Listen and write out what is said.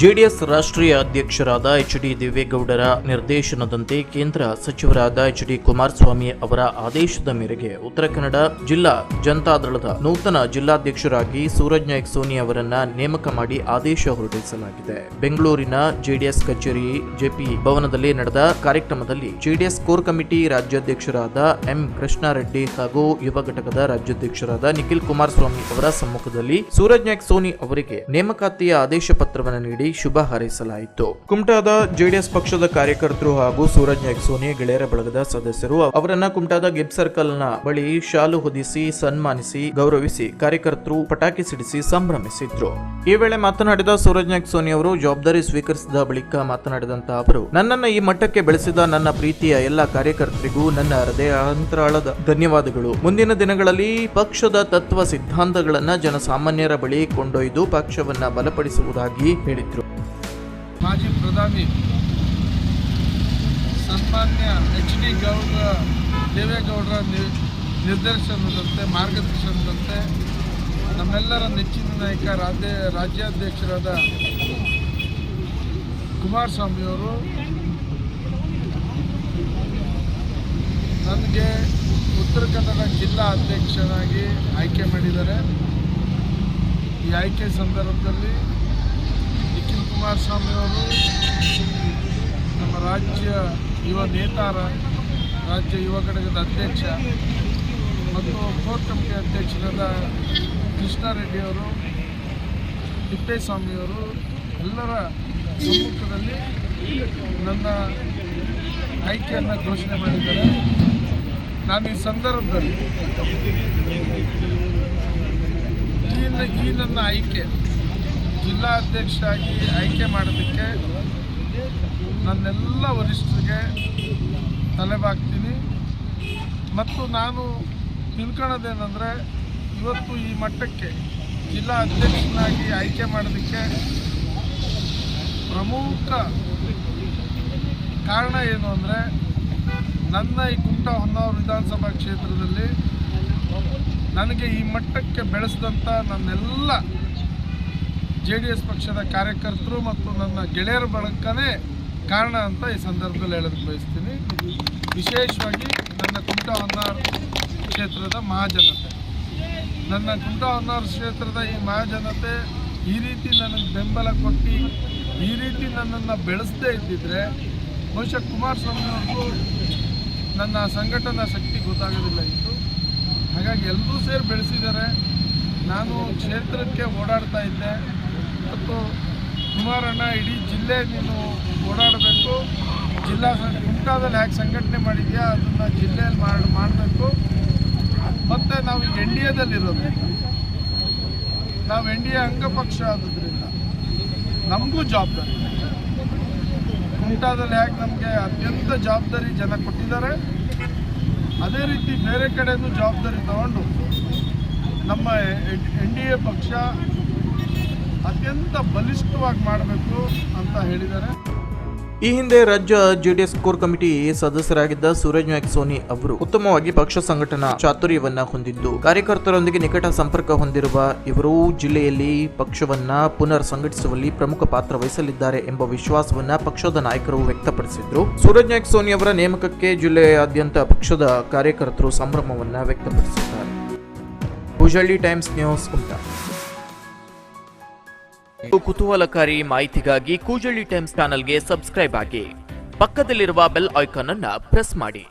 JDS ರಾಷ್ಟ್ರೀಯ ಅಧ್ಯಕ್ಷರಾದ H D ದೇವೇಗೌಡರ ನಿರ್ದೇಶನದಂತೆ ಕೇಂದ್ರ ಸಚಿವರಾದ ಎಚ್ ಡಿ ಕುಮಾರಸ್ವಾಮಿ ಅವರ ಆದೇಶದ ಮೇರೆಗೆ ಉತ್ತರ ಕನ್ನಡ ಜಿಲ್ಲಾ ಜನತಾದಳದ ನೂತನ ಜಿಲ್ಲಾಧ್ಯಕ್ಷರಾಗಿ ಸೂರಜ್ ನಾಯ್ಕ್ ಸೋನಿ ಅವರನ್ನ ನೇಮಕ ಮಾಡಿ ಆದೇಶ ಹೊರಡಿಸಲಾಗಿದೆ. ಬೆಂಗಳೂರಿನ ಜೆಡಿಎಸ್ ಕಚೇರಿ ಜೆಪಿ ಭವನದಲ್ಲಿ ನಡೆದ ಕಾರ್ಯಕ್ರಮದಲ್ಲಿ ಜೆಡಿಎಸ್ ಕೋರ್ ಕಮಿಟಿ ರಾಜ್ಯಾಧ್ಯಕ್ಷರಾದ ಎಂ ಕೃಷ್ಣಾರೆಡ್ಡಿ ಹಾಗೂ ಯುವ ಘಟಕದ ರಾಜ್ಯಾಧ್ಯಕ್ಷರಾದ ನಿಖಿಲ್ ಕುಮಾರಸ್ವಾಮಿ ಅವರ ಸಮ್ಮುಖದಲ್ಲಿ ಸೂರಜ್ ನಾಯ್ಕ್ ಸೋನಿ ಅವರಿಗೆ ನೇಮಕಾತಿಯ ಆದೇಶ ಪತ್ರವನ್ನು ನೀಡಿ ಶುಭ ಹಾರೈಸಲಾಯಿತು. ಕುಮಟಾದ ಜೆಡಿಎಸ್ ಪಕ್ಷದ ಕಾರ್ಯಕರ್ತರು ಹಾಗೂ ಸೂರಜ್ ನಾಯಕ್ ಗೆಳೆಯರ ಬಳಗದ ಸದಸ್ಯರು ಅವರನ್ನ ಕುಮಟಾದ ಗಿಬ್ ಸರ್ಕಲ್ನ ಬಳಿ ಶಾಲು ಹೊದಿಸಿ ಸನ್ಮಾನಿಸಿ ಗೌರವಿಸಿ ಕಾರ್ಯಕರ್ತರು ಪಟಾಕಿ ಸಿಡಿಸಿ ಸಂಭ್ರಮಿಸಿದ್ರು. ಈ ವೇಳೆ ಮಾತನಾಡಿದ ಸೂರಜ್ ನಾಯ್ಕ್ ಸೋನಿ ಅವರು ಜವಾಬ್ದಾರಿ ಸ್ವೀಕರಿಸಿದ ಬಳಿಕ ಮಾತನಾಡಿದಂತಹ ಅವರು, ನನ್ನನ್ನ ಈ ಮಟ್ಟಕ್ಕೆ ಬೆಳೆಸಿದ ನನ್ನ ಪ್ರೀತಿಯ ಎಲ್ಲ ಕಾರ್ಯಕರ್ತರಿಗೂ ನನ್ನ ಹೃದಯ ಅಂತರಾಳದ ಧನ್ಯವಾದಗಳು. ಮುಂದಿನ ದಿನಗಳಲ್ಲಿ ಪಕ್ಷದ ತತ್ವ ಸಿದ್ಧಾಂತಗಳನ್ನ ಜನಸಾಮಾನ್ಯರ ಬಳಿ ಕೊಂಡೊಯ್ದು ಪಕ್ಷವನ್ನ ಬಲಪಡಿಸುವುದಾಗಿ ಹೇಳಿದ್ರು. ಪ್ರಧಾನಿ ಸನ್ಮಾನ್ಯ ಎಚ್ ಡಿ ಗೌಡ, ದೇವೇಗೌಡರ ನಿರ್ದೇಶನದಂತೆ, ಮಾರ್ಗದರ್ಶನದಂತೆ ನಮ್ಮೆಲ್ಲರ ನೆಚ್ಚಿನ ನಾಯಕ ರಾಜ್ಯ, ರಾಜ್ಯಾಧ್ಯಕ್ಷರಾದ ಕುಮಾರಸ್ವಾಮಿಯವರು ನನಗೆ ಉತ್ತರ ಕನ್ನಡ ಜಿಲ್ಲಾ ಅಧ್ಯಕ್ಷನಾಗಿ ಆಯ್ಕೆ ಮಾಡಿದ್ದಾರೆ. ಈ ಆಯ್ಕೆ ಸಂದರ್ಭದಲ್ಲಿ ನಿಖಿಲ್ ಕುಮಾರಸ್ವಾಮಿ ಅವರು ನಮ್ಮ ರಾಜ್ಯ ಯುವ ನೇತಾರ, ರಾಜ್ಯ ಯುವ ಘಟಕದ ಅಧ್ಯಕ್ಷ ಮತ್ತು ಕೋರ್ ಕಮಿಟಿ ಅಧ್ಯಕ್ಷರಾದ ಕೃಷ್ಣಾರೆಡ್ಡಿಯವರು ತಿಪ್ಪೇಸ್ವಾಮಿಯವರು ಎಲ್ಲರ ಸಮ್ಮುಖದಲ್ಲಿ ನನ್ನ ಆಯ್ಕೆಯನ್ನು ಘೋಷಣೆ ಮಾಡಿದ್ದಾರೆ. ನಾನು ಈ ಸಂದರ್ಭದಲ್ಲಿ ಈ ನನ್ನ ಆಯ್ಕೆ ಜಿಲ್ಲಾ ಅಧ್ಯಕ್ಷರಾಗಿ ಆಯ್ಕೆ ಮಾಡೋದಕ್ಕೆ ನನ್ನೆಲ್ಲ ವರಿಷ್ಠರಿಗೆ ತಲೆಬಾಗ್ತೀನಿ ಮತ್ತು ನಾನು ತಿಳ್ಕೊಳ್ಳೋದೇನೆಂದರೆ ಇವತ್ತು ಈ ಮಟ್ಟಕ್ಕೆ ಜಿಲ್ಲಾ ಅಧ್ಯಕ್ಷನಾಗಿ ಆಯ್ಕೆ ಮಾಡೋದಕ್ಕೆ ಪ್ರಮುಖ ಕಾರಣ ಏನು ಅಂದರೆ, ನನ್ನ ಈ ಕುಮಟಾ ಹೊನ್ನಾವರ ವಿಧಾನಸಭಾ ಕ್ಷೇತ್ರದಲ್ಲಿ ನನಗೆ ಈ ಮಟ್ಟಕ್ಕೆ ಬೆಳೆಸಿದಂಥ ನನ್ನೆಲ್ಲ ಜೆ ಡಿ ಎಸ್ ಪಕ್ಷದ ಕಾರ್ಯಕರ್ತರು ಮತ್ತು ನನ್ನ ಗೆಳೆಯರ ಬಳಗನೇ ಕಾರಣ ಅಂತ ಈ ಸಂದರ್ಭದಲ್ಲಿ ಹೇಳೋದಕ್ಕೆ ಬಯಸ್ತೀನಿ. ವಿಶೇಷವಾಗಿ ನನ್ನ ಕುಮಟಾ ಹೊನ್ನಾರ್ ಕ್ಷೇತ್ರದ ಮಹಾಜನತೆ. ನನ್ನ ಕುಮಟಾ ಹೊನ್ನಾರ್ ಕ್ಷೇತ್ರದ ಈ ಮಹಾಜನತೆ ಈ ರೀತಿ ನನಗೆ ಬೆಂಬಲ ಕೊಟ್ಟು, ಈ ರೀತಿ ನನ್ನನ್ನು ಬೆಳೆಸದೇ ಇದ್ದಿದ್ರೆ ಬಹುಶಃ ಕುಮಾರಸ್ವಾಮಿಯವ್ರಿಗೂ ನನ್ನ ಸಂಘಟನಾ ಶಕ್ತಿ ಗೊತ್ತಾಗೋದಿಲ್ಲ ಇತ್ತು. ಹಾಗಾಗಿ ಎಲ್ಲರೂ ಸೇರಿ ಬೆಳೆಸಿದ್ದಾರೆ. ನಾನು ಕ್ಷೇತ್ರಕ್ಕೆ ಓಡಾಡ್ತಾ ಇದ್ದೆ. ಮತ್ತು ಕುಮಾರಣ್ಣ ಇಡೀ ಜಿಲ್ಲೆ ನೀನು ಓಡಾಡಬೇಕು. ಜಿಲ್ಲಾ ಕುಮಟಾದಲ್ಲಿ ಹೇಗೆ ಸಂಘಟನೆ ಮಾಡಿದೆಯಾ ಅದನ್ನು ಜಿಲ್ಲೆಯಲ್ಲಿ ಮಾಡಿ, ಮಾಡಬೇಕು. ಮತ್ತು ನಾವು ಈಗ ಎನ್ ಡಿ ಎದಲ್ಲಿರೋದು. ನಾವು ಎನ್ ಡಿ ಎ ಅಂಗಪಕ್ಷ ಆದ್ರಿಂದ ನಮಗೂ ಜವಾಬ್ದಾರಿ. ಕುಮಟಾದಲ್ಲಿ ಹೇಗೆ ನಮಗೆ ಅತ್ಯಂತ ಜವಾಬ್ದಾರಿ ಜನ ಕೊಟ್ಟಿದ್ದಾರೆ. ಅದೇ ರೀತಿ ಬೇರೆ ಕಡೆನೂ ಜವಾಬ್ದಾರಿ ತಗೊಂಡು ನಮ್ಮ ಎನ್ ಡಿ ಎ ಪಕ್ಷ ಅತ್ಯಂತ ಬಲಿಷ್ಠವಾಗಿ ಮಾಡಬೇಕು ಅಂತ ಹೇಳಿದ್ದಾರೆ. ಈ ಹಿಂದೆ ರಾಜ್ಯ ಜೆಡಿಎಸ್ ಕೋರ್ ಕಮಿಟಿ ಸದಸ್ಯರಾಗಿದ್ದ ಸೂರಜ್ ನಾಯ್ಕ್ ಸೋನಿ ಅವರು ಉತ್ತಮವಾಗಿ ಪಕ್ಷ ಸಂಘಟನಾ ಚಾತುರ್ಯವನ್ನ ಹೊಂದಿದ್ದು, ಕಾರ್ಯಕರ್ತರೊಂದಿಗೆ ನಿಕಟ ಸಂಪರ್ಕ ಹೊಂದಿರುವ ಇವರು ಜಿಲ್ಲೆಯಲ್ಲಿ ಪಕ್ಷವನ್ನ ಪುನರ್ ಸಂಘಟಿಸುವಲ್ಲಿ ಪ್ರಮುಖ ಪಾತ್ರ ವಹಿಸಲಿದ್ದಾರೆ ಎಂಬ ವಿಶ್ವಾಸವನ್ನ ಪಕ್ಷದ ನಾಯಕರು ವ್ಯಕ್ತಪಡಿಸಿದ್ರು. ಸೂರಜ್ ನಾಯ್ಕ್ ಸೋನಿ ಅವರ ನೇಮಕಕ್ಕೆ ಜಿಲ್ಲೆಯಾದ್ಯಂತ ಪಕ್ಷದ ಕಾರ್ಯಕರ್ತರು ಸಂಭ್ರಮವನ್ನ ವ್ಯಕ್ತಪಡಿಸಿದ್ದಾರೆ. Times News Kumta. ಕುತೂಹಲಕಾರಿ ಮಾಹಿತಿಗಾಗಿ ಕೂಜಳ್ಳಿ ಟೈಮ್ಸ್ ಚಾನಲ್ಗೆ ಸಬ್ಸ್ಕ್ರೈಬ್ ಆಗಿ ಪಕ್ಕದಲ್ಲಿರುವ ಬೆಲ್ ಐಕಾನ್ ಅನ್ನ ಪ್ರೆಸ್ ಮಾಡಿ.